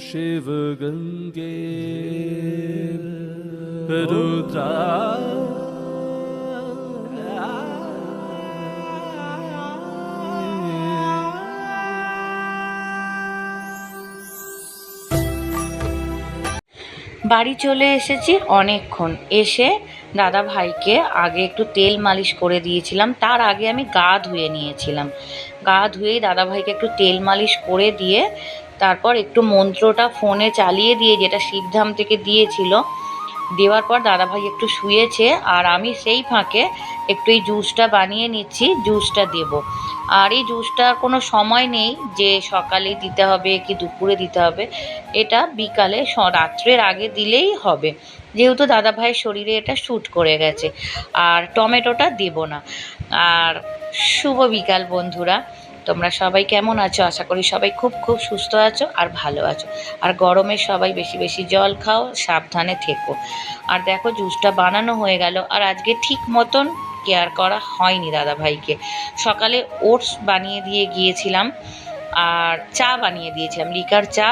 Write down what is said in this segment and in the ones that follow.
Shiva Gange Rudra বাড়ি চলে এসেছি অনেকক্ষণ। এসে দাদা ভাইকে আগে একটু তেল মালিশ করে দিয়েছিলাম, তার আগে আমি গা ধুয়ে নিয়েছিলাম। গা ধুয়েই দাদা ভাইকে একটু তেল মালিশ করে দিয়ে, তারপর একটু মন্ত্রটা ফোনে চালিয়ে দিয়ে, যেটা শিবধাম থেকে দিয়েছিল, দেওয়ার পর দাদাভাই একটু শুয়েছে, আর আমি সেই ফাঁকে একটু এই জুসটা বানিয়ে নিচ্ছি, জুসটা দেব। আর এই জুসটার কোনো সময় নেই যে সকালে দিতে হবে কি দুপুরে দিতে হবে, এটা বিকালে রাত্রের আগে দিলেই হবে। যেহেতু দাদাভাইয়ের শরীরে এটা শ্যুট করে গেছে, আর টমেটোটা দেব না। আর শুভ বিকাল বন্ধুরা, তোমরা সবাই কেমন আছো? আশা করি সবাই খুব খুব সুস্থ আছো আর ভালো আছো। আর গরমে সবাই বেশি বেশি জল খাও, সাবধানে থেকো। আর দেখো, জুসটা বানানো হয়ে গেল। আর আজকে ঠিক মতন কেয়ার করা হয়নি দাদা ভাইকে সকালে ওটস বানিয়ে দিয়ে গিয়েছিলাম, আর চা বানিয়ে দিয়েছিলাম, লিকার চা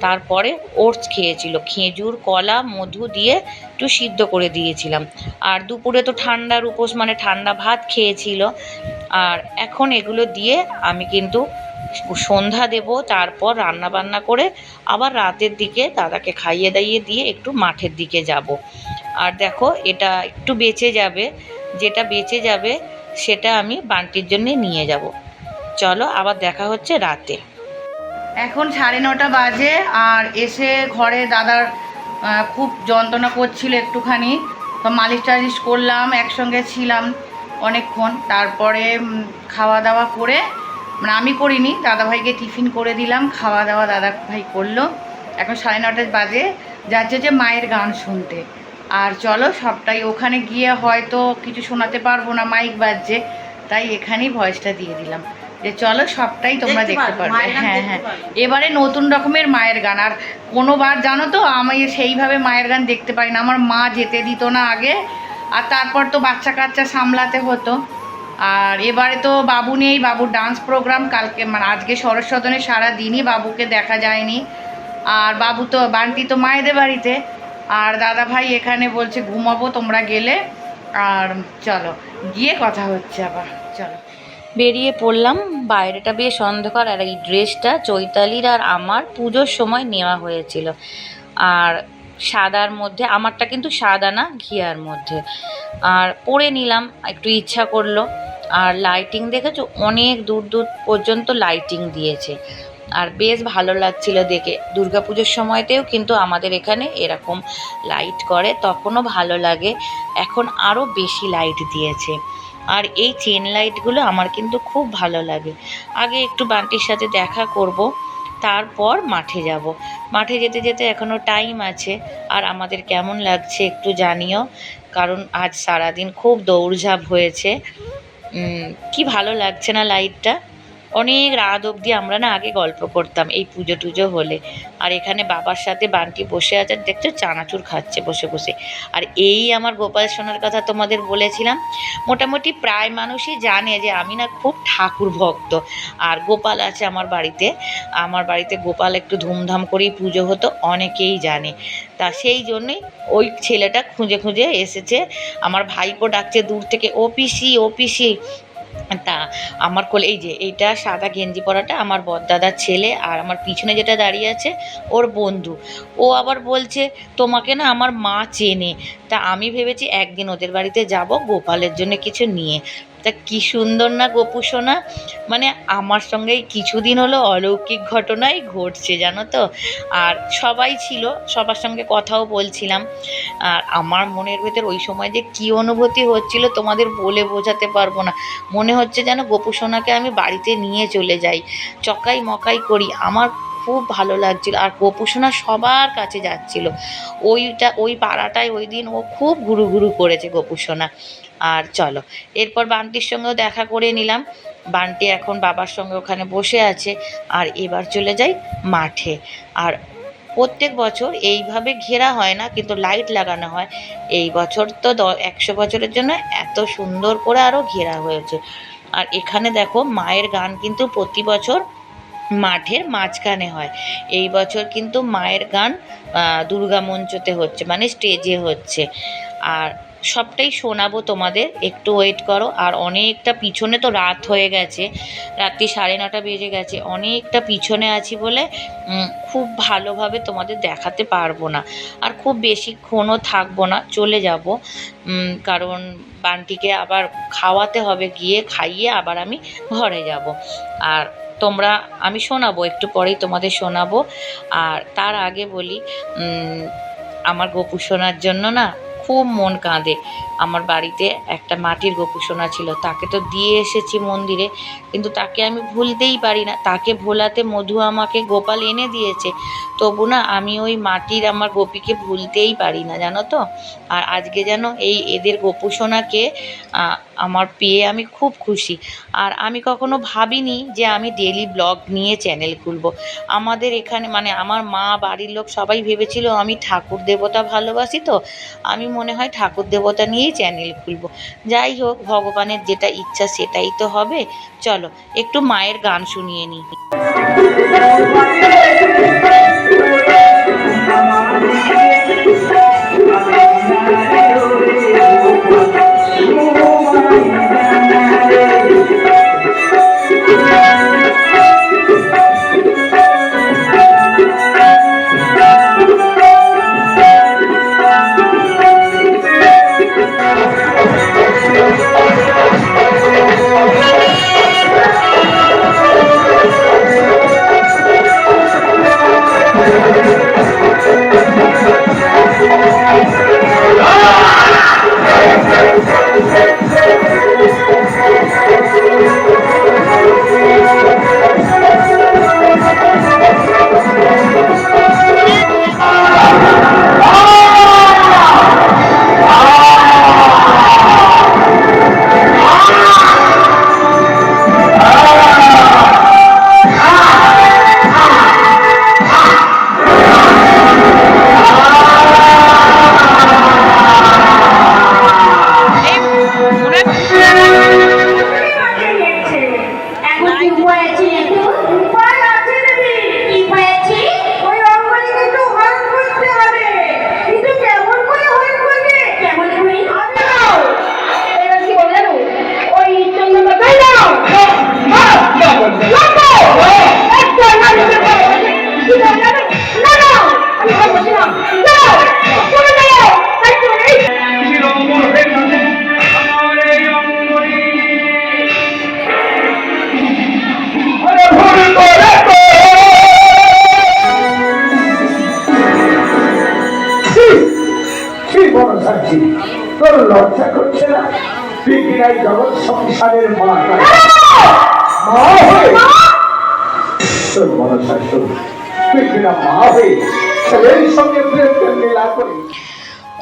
তারপরে ওটস খেয়েছিল। খেজুর, কলা, মধু দিয়ে একটু সিদ্ধ করে দিয়েছিলাম। আর দুপুরে তো ঠান্ডার উপোস মানে ঠান্ডা ভাত খেয়েছিল। আর এখন এগুলো দিয়ে আমি কিন্তু সন্ধ্যা দেব, তারপর রান্না বান্না করে আবার রাতের দিকে দাদাকে খাইয়ে দাইয়ে দিয়ে একটু মাঠের দিকে যাব। আর দেখো, এটা একটু বেঁচে যাবে। যেটা বেঁচে যাবে, সেটা আমি বান্টির জন্যে নিয়ে যাব। চলো, আবার দেখা হচ্ছে রাতে। এখন সাড়ে নটা বাজে আর এসে ঘরে দাদার খুব যন্ত্রণা করছিল একটুখানি। তো মালিশ টালিশ করলাম, একসঙ্গে ছিলাম অনেকক্ষণ। তারপরে খাওয়া দাওয়া করে মানে আমি করিনি, দাদাভাইকে টিফিন করে দিলাম, খাওয়া দাওয়া দাদা ভাই করল। এখন সাড়ে নটা বাজে, যাচ্ছে যে মায়ের গান শুনতে। আর চলো সবটাই, ওখানে গিয়ে হয়তো কিছু শোনাতে পারব না, মাইক বাজছে, তাই এখানেই ভয়েসটা দিয়ে দিলাম। যে চলো সবটাই তোমরা দেখতে পারবে, হ্যাঁ হ্যাঁ। এবারে নতুন রকমের মায়ের গান। আর কোনোবার জানো তো আমি সেইভাবে মায়ের গান দেখতে পাই না। আমার মা যেতে দিত না আগে আর তারপর তো বাচ্চা কাচ্চা সামলাতে হতো। আর এবারে তো বাবু নেই বাবুর ডান্স প্রোগ্রাম কালকে মানে আজকে সরস্বতনে সারা দিনই বাবুকে দেখা যায়নি। আর বাবু তো বান্টি তো মায়েদের বাড়িতে। আর দাদা ভাই এখানে বলছে ঘুমাবো তোমরা গেলে। আর চলো গিয়ে কথা হচ্ছে আবার। চলো। বেরিয়ে পড়লাম। বাইরেটা বেশ অন্ধকার আর এই ড্রেসটা চৈতালির আর আমার পুজোর সময় নেওয়া হয়েছিল। আর সাদার মধ্যে, আমারটা কিন্তু সাদা না, ঘিয়ার মধ্যে। আর পরে নিলাম, একটু ইচ্ছা করল। আর লাইটিং দেখেছ? অনেক দূর দূর পর্যন্ত লাইটিং দিয়েছে। আর বেশ ভালো লাগছিল দেখে। দুর্গাপুজোর সময়তেও কিন্তু আমাদের এখানে এরকম লাইট করে, তখনও ভালো লাগে। এখন আরও বেশি লাইট দিয়েছে। আর এই চেন লাইটগুলো আমার কিন্তু খুব ভালো লাগে। আগে একটু বান্টির সাথে দেখা করব, তারপর মাঠে যাব। মাঠে যেতে যেতে এখনও টাইম আছে, আর আমাদের কেমন লাগছে একটু জানিও, কারণ আজ সারাদিন খুব দৌড়ঝাঁপ হয়েছে। কি ভালো লাগছে না লাইটটা অনেক রাত অবধি আমরা না আগে গল্প করতাম এই পুজো টুজো হলে। আর এখানে বাবার সাথে বান্টি বসে আছে, দেখছ? চানাচুর খাচ্ছে বসে বসে। আর এই আমার গোপাল সোনার কথা তোমাদের বলেছিলাম, মোটামুটি প্রায় মানুষই জানে যে আমি না খুব ঠাকুর ভক্ত। আর গোপাল আছে আমার বাড়িতে। আমার বাড়িতে গোপাল একটু ধুমধাম করেই পুজো হতো, অনেকেই জানে। তা সেই জন্যই ওই ছেলেটা খুঁজে খুঁজে এসেছে। আমার ভাইপো ডাকছে দূর থেকে, ও পিসি ও পিসি। তা, আমার কোলে, এই যে, এইটা সাদা গেঞ্জি পরাটা আমার বরদাদার ছেলে আর আমার পিছনে যেটা দাঁড়িয়ে আছে ওর বন্ধু। ও আবার বলছে, তোমাকে না আমার মা চেনে। তা আমি ভেবেছি একদিন ওদের বাড়িতে যাব, গোপালের জন্য কিছু নিয়ে। তা কি সুন্দর না গোপু সোনা? মানে আমার সঙ্গে কিছুদিন হলো অলৌকিক ঘটনাই ঘটছে, জানো তো? আর সবাই ছিল, সবার সঙ্গে কথাও বলছিলাম। আর আমার মনের ভেতর ওই সময় যে কী অনুভূতি হচ্ছিল তোমাদের বলে বোঝাতে পারব না। মনে হচ্ছে যেন গোপু সোনাকে আমি বাড়িতে নিয়ে চলে যাই। চকাই মকাই করি, আমার খুব ভালো লাগছিল। আর গোপু সোনা সবার কাছে যাচ্ছিল। ওইটা, ওই পাড়াটায় ওই দিন ও খুব ঘুরু ঘুরু করেছে গোপু সোনা। আর চলো। এরপর বান্টির সঙ্গেও দেখা করে নিলাম। বান্টি এখন বাবার সঙ্গে ওখানে বসে আছে আর এবার চলে যাই মাঠে। আর প্রত্যেক বছর এইভাবে ঘেরা হয় না, কিন্তু লাইট লাগানো হয়। এই বছর তো একশো বছরের জন্য এত সুন্দর করে আরও ঘেরা হয়েছে। আর এখানে দেখো মায়ের গান কিন্তু প্রতি বছর মাঠের মাঝখানে হয়। এই বছর কিন্তু মায়ের গান দুর্গা মঞ্চতে হচ্ছে মানে স্টেজে হচ্ছে। আর সবটাই শোনাবো তোমাদের। একটু ওয়েট করো। আর অনেকটা পিছনে তো রাত হয়ে গেছে। রাত্রি সাড়ে নটা বেজে গেছে। অনেকটা পিছনে আছি বলে খুব ভালোভাবে তোমাদের দেখাতে পারব না। আর খুব বেশিক্ষণও থাকব না। চলে যাব। কারণ বানটিকে আবার খাওয়াতে হবে। গিয়ে খাইয়ে আবার আমি ঘরে যাব। আর তোমরা, আমি শোনাবো। একটু পরেই তোমাদের শোনাবো। আর তার আগে বলি আমার গোপু শোনার জন্য না খুব মন কাঁদে। আমার বাড়িতে একটা মাটির গোপু সোনা ছিল তাকে তো দিয়ে এসেছি মন্দিরে কিন্তু তাকে আমি ভুলতেই পারি না। তাকে ভোলাতে মধু আমাকে গোপাল এনে দিয়েছে। তবু না আমি ওই মাটির আমার গোপীকে ভুলতেই পারি না জানো তো? আর আজকে যেন এই এদের গোপু সোনাকে আহ, আমার পেয়ে আমি খুব খুশি। আর আমি কখনো ভাবিনি যে আমি ডেলি ব্লগ নিয়ে চ্যানেল খুলব। আমাদের এখানে মানে আমার মা বাড়ির লোক সবাই ভেবেছিল আমি ঠাকুর দেবতা ভালোবাসি তো। আমি মনে হয় ঠাকুর দেবতা নিয়েই চ্যানেল খুলবো। যাই হোক, ভগবানের যেটা ইচ্ছা সেটাই তো হবে। চলো, একটু মায়ের গান শুনিয়ে নিই। তোর লজ্জা করছে না? তুই কিনা জগৎ সংসারের কিনা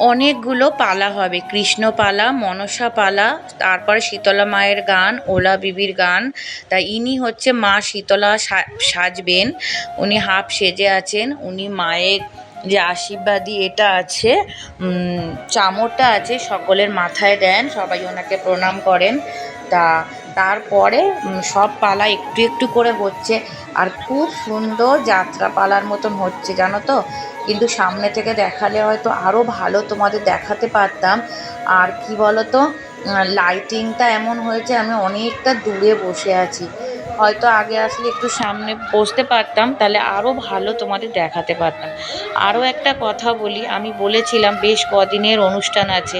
অনেকগুলো পালা হবে। কৃষ্ণ পালা, মনসা পালা, তারপরে শীতলা মায়ের গান, ওলা বিবির গান। তা ইনি হচ্ছে মা শীতলা সাজবেন। উনি হাফ সেজে আছেন। উনি মায়ের যে আশীর্বাদী এটা আছে চামরটা আছে, সকলের মাথায় দেন, সবাই ওনাকে প্রণাম করেন। তা তারপরে সব পালা একটু একটু করে হচ্ছে, আর খুব সুন্দর যাত্রা পালার মতন হচ্ছে, জানো তো? কিন্তু সামনে থেকে দেখালে হয়তো আরও ভালো তোমাদের দেখাতে পারতাম। আর কি বলো তো লাইটিংটা এমন হয়েছে, আমি অনেকটা দূরে বসে আছি। হয়তো আগে আসলে একটু সামনে বসতে পারতাম, তাহলে আরও ভালো তোমাদের দেখাতে পারতাম। আরও একটা কথা বলি, আমি বলেছিলাম বেশ কদিনের অনুষ্ঠান আছে,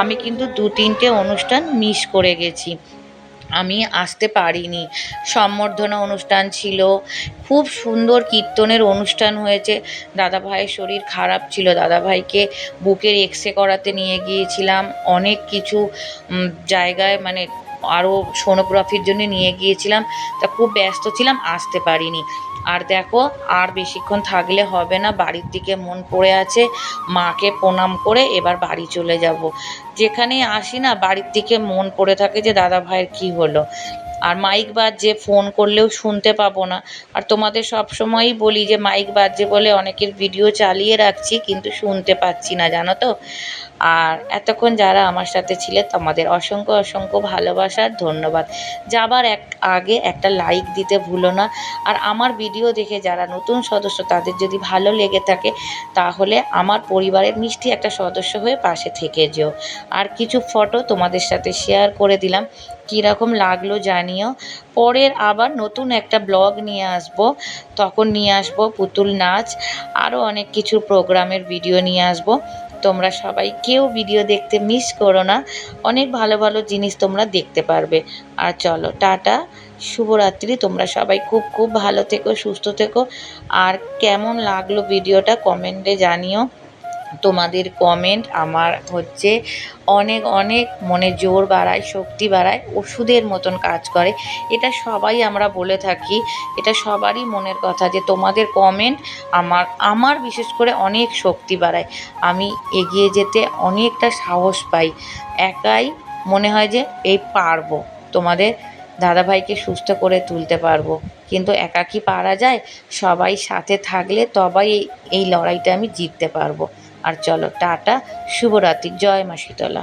আমি কিন্তু দু তিনটে অনুষ্ঠান মিস করে গেছি। আমি আসতে পারিনি। সম্বর্ধনা অনুষ্ঠান ছিল, খুব সুন্দর কীর্তনের অনুষ্ঠান হয়েছে। দাদা ভাইয়ের শরীর খারাপ ছিল দাদা ভাইকে বুকের এক্সরে করাতে নিয়ে গিয়েছিলাম। অনেক কিছু জায়গায় মানে আরও সোনোগ্রাফির জন্য নিয়ে গিয়েছিলাম। তা খুব ব্যস্ত ছিলাম, আসতে পারিনি। আর দেখো, আর বেশিক্ষণ থাকলে হবে না, বাড়ির দিকে মন পড়ে আছে, মাকে প্রণাম করে এবার বাড়ি চলে যাব। যেখানেই আসি না, বাড়ির দিকে মন পড়ে থাকে যে, দাদা ভাইয়ের কী হলো? আর মাইক বাজছে, ফোন করলেও শুনতে পাবো না। আর তোমাদের সব সময়ই বলি যে, মাইক বাজছে বলে অনেকের ভিডিও চালিয়ে রাখছি, কিন্তু শুনতে পাচ্ছি না, জানো তো? আর এতক্ষণ যারা আমার সাথে ছিলে, তোমাদের অসংখ্য অসংখ্য ভালোবাসার ধন্যবাদ। যাবার এক আগে একটা লাইক দিতে ভুলো না। আর আমার ভিডিও দেখে যারা নতুন সদস্য, তাদের যদি ভালো লেগে থাকে, তাহলে আমার পরিবারের মিষ্টি একটা সদস্য হয়ে পাশে থেকে যেও। আর কিছু ফটো তোমাদের সাথে শেয়ার করে দিলাম। কীরকম লাগল জানিও। পরের আবার নতুন একটা ব্লগ নিয়ে আসব। তখন নিয়ে আসব পুতুল নাচ। আরও অনেক কিছু প্রোগ্রামের ভিডিও নিয়ে আসব। তোমরা সবাই কেউ ভিডিও দেখতে মিস করো না। অনেক ভালো ভালো জিনিস তোমরা দেখতে পারবে। আর চলো, টাটা। শুভরাত্রি। তোমরা সবাই খুব খুব ভালো থেকো, সুস্থ থেকো। আর কেমন লাগল ভিডিওটা কমেন্টে জানিও। তোমাদের কমেন্ট আমার হচ্ছে অনেক অনেক মনে জোর বাড়ায়, শক্তি বাড়ায়, ওষুধের মতন কাজ করে। এটা সবাই আমরা বলে থাকি, এটা সবারই মনের কথা যে তোমাদের কমেন্ট আমার আমার বিশেষ করে অনেক শক্তি বাড়ায়। আমি এগিয়ে যেতে অনেকটা সাহস পাই। একাই মনে হয় যে এই পারব। তোমাদের দাদাভাইকে সুস্থ করে তুলতে পারব। কিন্তু একা কি পারা যায়? সবাই সাথে থাকলে তবেই এই লড়াইটা আমি জিততে পারব। আর চলো টাটা শুভরাত্রি জয় মা শীতলা।